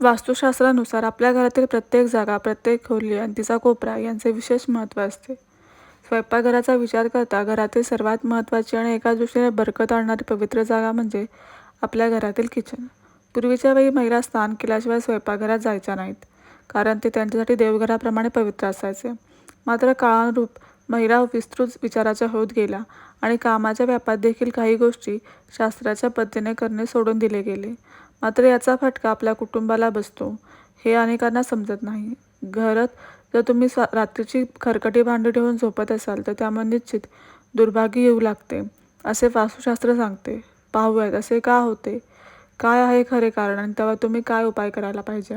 वास्तुशास्त्रानुसार आपल्या घरातील प्रत्येक जागा प्रत्येक खोली आणि तिचा कोपरा यांचे विशेष महत्त्व असते. स्वयंपाकघराचा विचार करता घरातील सर्वात महत्त्वाची आणि एका दृष्टीने बरकत आणणारी पवित्र जागा म्हणजे आपल्या घरातील किचन पूर्वीच्या वेळी महिला स्नान केल्याशिवाय स्वयंपाकघरात जायच्या नाहीत कारण ते त्यांच्यासाठी देवघराप्रमाणे पवित्र असायचे. मात्र काळानुरूप महिला विस्तृत विचाराच्या होत गेल्या आणि कामाच्या व्यापात देखील काही गोष्टी शास्त्राच्या पद्धतीने करणे सोडून दिले गेले. मात्र याचा फटका आपल्या कुटुंबाला बसतो. हे अनेकांना समजत नाही. घरात जर तुम्ही स्वा रात्रीची खरकटी भांडी ठेवून झोपत असाल तर त्यामुळे निश्चित दुर्भाग्य येऊ लागते असे वास्तुशास्त्र सांगते. पाहूयात असे का होते? काय आहे खरे कारण आणि तेव्हा तुम्ही काय उपाय करायला पाहिजे?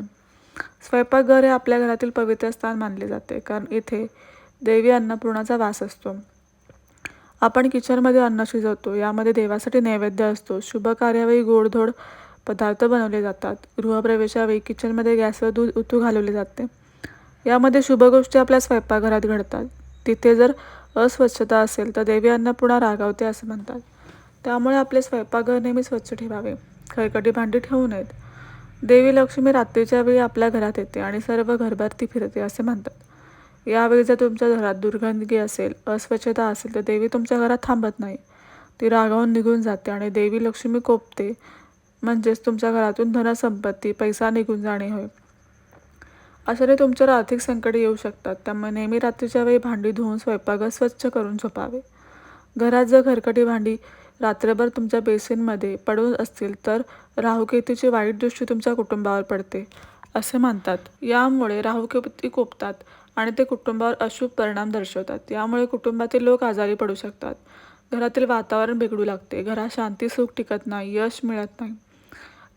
स्वयंपाकघर हे आपल्या घरातील पवित्र स्थान मानले जाते कारण येथे देवी अन्नपूर्णाचा वास असतो. आपण किचनमध्ये अन्न शिजवतो यामध्ये देवासाठी नैवेद्य असतो. शुभ कार्यावेळी गोडधोड पदार्थ बनवले जातात. गृहप्रवेशावेळी किचनमध्ये गॅसवर दूध उतू घालवले जाते. यामध्ये शुभ गोष्टी आपल्या स्वयंपाकघरात घडतात. तिथे जर अस्वच्छता असेल तर देवी अन्नपूर्णा रागावते असं म्हणतात. त्यामुळे आपले स्वयंपाकघर नेहमी स्वच्छ ठेवावे. खरकटी भांडी ठेवू नयेत. देवी लक्ष्मी रात्रीच्या वेळी आपल्या घरात येते आणि सर्व घरभर ती फिरते असे म्हणतात. यावेळी जर तुमच्या घरात दुर्गंधगी असेल अस्वच्छता असेल तर देवी तुमच्या घरात थांबत नाही. ती रागावून निघून जाते आणि देवी लक्ष्मी कोपते. म्हणजेच तुमच्या घरातून धनसंपत्ती पैसा निघून जाणे होय. अशाने तुमच्यावर आर्थिक संकटे येऊ शकतात. त्यामुळे नेहमी रात्रीच्या वेळी भांडी धुवून स्वयंपाकघर स्वच्छ करून झोपावे. घरात जर घरकटी भांडी रात्रभर तुमच्या बेसिनमध्ये पडून असतील तर राहुकेतूची वाईट दृष्टी तुमच्या कुटुंबावर पडते असे मानतात यामुळे राहुकेती कोपतात आणि ते कुटुंबावर अशुभ परिणाम दर्शवतात. यामुळे कुटुंबातील लोक आजारी पडू शकतात. घरातील वातावरण बिघडू लागते. घरात शांती सुख टिकत नाही यश मिळत नाही.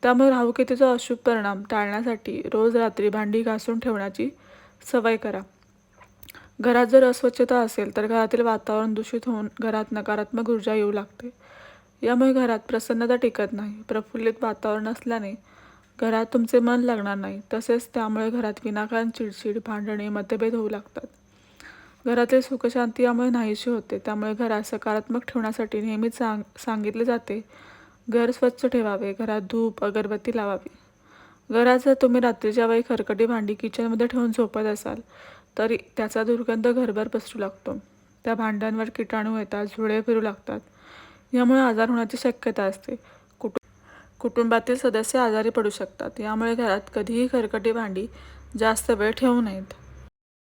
त्यामुळे राहुकेतूचा अशुभ परिणाम टाळण्यासाठी रोज रात्री भांडी घासून ठेवण्याची सवय करा. घरात जर अस्वच्छता असेल तर घरातील वातावरण दूषित होऊन घरात नकारात्मक ऊर्जा येऊ लागते. यामुळे घरात प्रसन्नता टिकत नाही. प्रफुल्लित वातावरण असल्याने घरात तुमचे मन लागणार नाही. तसेच त्यामुळे घरात विनाकारण चिडचिड भांडणे मतभेद होऊ लागतात. घरातील सुखशांती यामुळे नाहीशी होते. त्यामुळे घरात सकारात्मक ठेवण्यासाठी नेहमीच सांग सांगितले जाते घर स्वच्छ ठेवावे घरात धूप अगरबत्ती लावावी. घरात जर तुम्ही रात्रीच्या वेळी खरकटी भांडी किचनमध्ये ठेवून झोपत असाल तरी त्याचा दुर्गंध घरभर पसरू लागतो. त्या भांड्यांवर किटाणू येतात झुळे फिरू लागतात. यामुळे आजार होण्याची शक्यता असते. कुटु कुटुंबातील सदस्य आजारी पडू शकतात. यामुळे घरात कधीही खरकटी भांडी जास्त वेळ ठेवू नयेत.